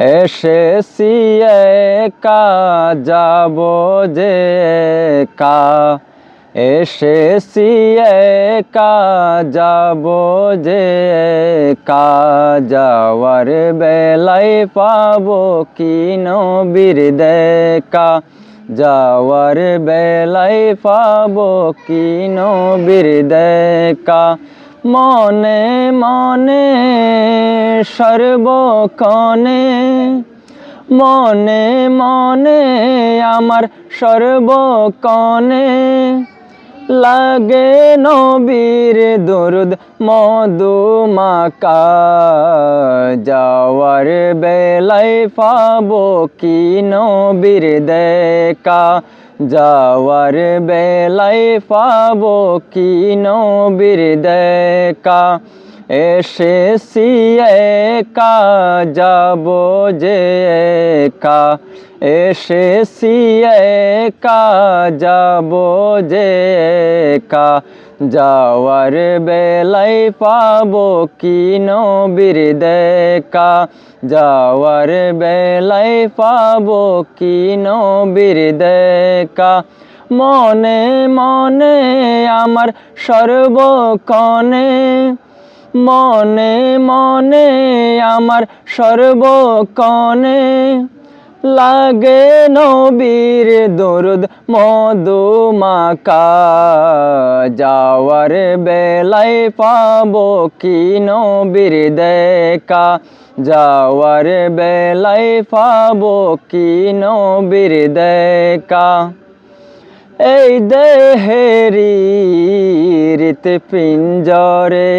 এসেছি একা, যাব যে একা। এসেছি একা, যাব যে কা যাওয়ার বেলায় পাবো কি নবীর দেখা? যাওয়ার বেলায় পাবো কি নবীর দেখা? মনে মনে সর্বক্ষণে, মনে মনে আমার সর্বক্ষণে। লাগে নবীর দরুদ মধুমাকা যাওয়ার বেলায় পাবো কি নবীর দেখা। যাওয়ার বেলায় পাবো কি নবীর দেখা? এসেছি একা, যাব যে একা। এসেছি একা, যাব যে একা। যাওয়ার বেলাই পাবো কি নবীর দেখা? যাওয়ার বেলায় পাবো কি নবীর দেখা? মনে মনে আমার সর্বক্ষণে, মনে মনে আমার সর্বক্ষণে লাগে নবীর দরুদ মধুমাকা যাওয়ার বেলায় পাবো কি নবীর দেখা? যাওয়ার বেলায় পাবো কি নবীর দেখা? এই দেহেরি পিঞ্জরে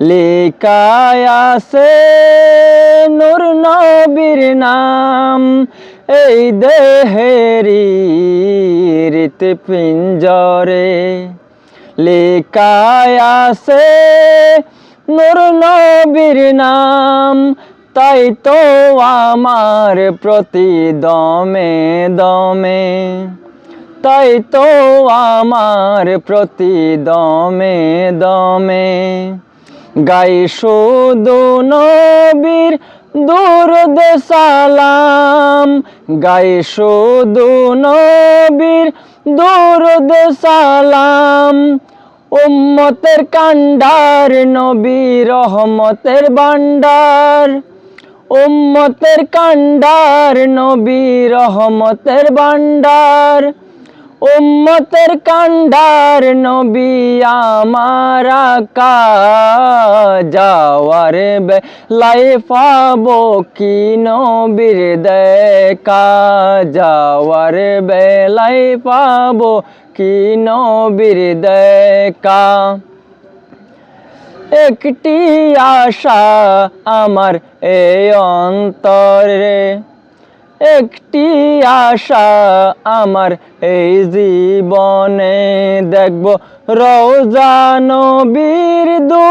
লিকায় আছে নূর নবীর নাম। এই দেহেরি রীত পিঞ্জরে। লিকায় আছে নূর নবীর নাম। তাই তো আমার প্রতি দমে দমে। তাই তো আমার প্রতি দমে দমে। গাই শুধু নবীর দুরুদ সালাম। গাই শুধু নবীর দুরুদ সালাম। উম্মতের কান্ডার নবী রহমতের ভান্ডার উম্মতের কান্ডার নবী রহমতের ভান্ডার উম্মতের কান্ডার নবী আমার যাওয়ার বেলায় পাবো কি নবীর দেখা? যাওয়ার বেলায় পাবো কি নবীর দেখা? একটি আশা আমার এই অন্তরে। একটি আশা আমার এই জীবনে দেখব। রোজা নবীর দু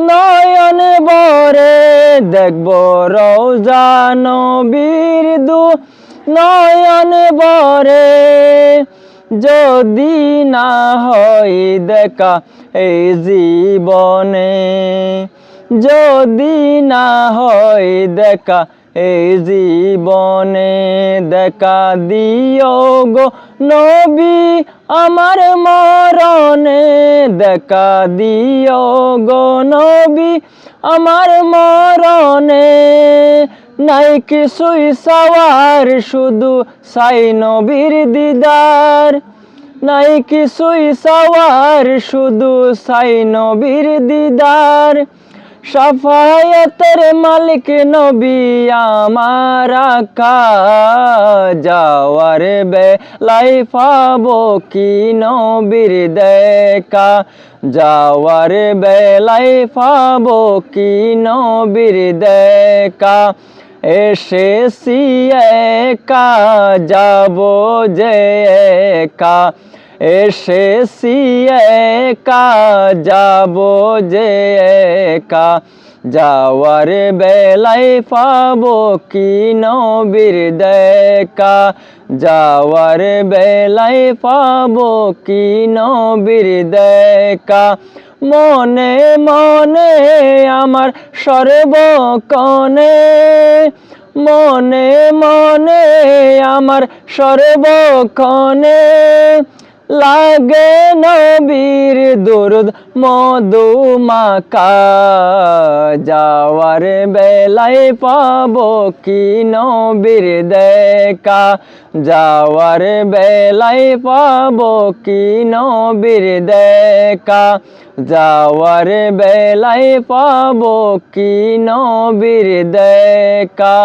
নয়ন বরে দেখব। রোজা নবীর দু নয়ন বরে যদি না হয় দেখা এই জীবনে। যদি না হয় দেখা এই জীবনে দেখা দিও গো নবী, আমার মরণে দেখা দিও গো নবী, আমার মরণে নাই কিছুই সাওয়ার, শুধু সাই নবীর দিদার। নাই কিছুই সাওয়ার, শুধু সাই নবীর দিদার। সাফায়াতের মালিক নবী আমার যাওয়ার বেলাই পাবো কি নবীর দেখা? যাওয়ার বেলাই পাবো কি নবীর দেখা? এসেছি একা, যাব যে একা। এসেছি একা, যাব যে একা। যাওয়ার বেলায় পাবো কি নবীর দেখা? যাওয়ার বেলায় পাবো কি নবীর দেখা? মনে মনে আমার সর্বকণে, মনে মনে আমার সর্বক্ষণে লাগে নবীর দুরুদ মধুমাকা যাওয়ার বেলায় পাবো কি নবীর দেখা? যাওয়ার বেলায় পাবো কি নবীর দেখা? যাওয়ার বেলায় পাবো কি নবীর দেখা?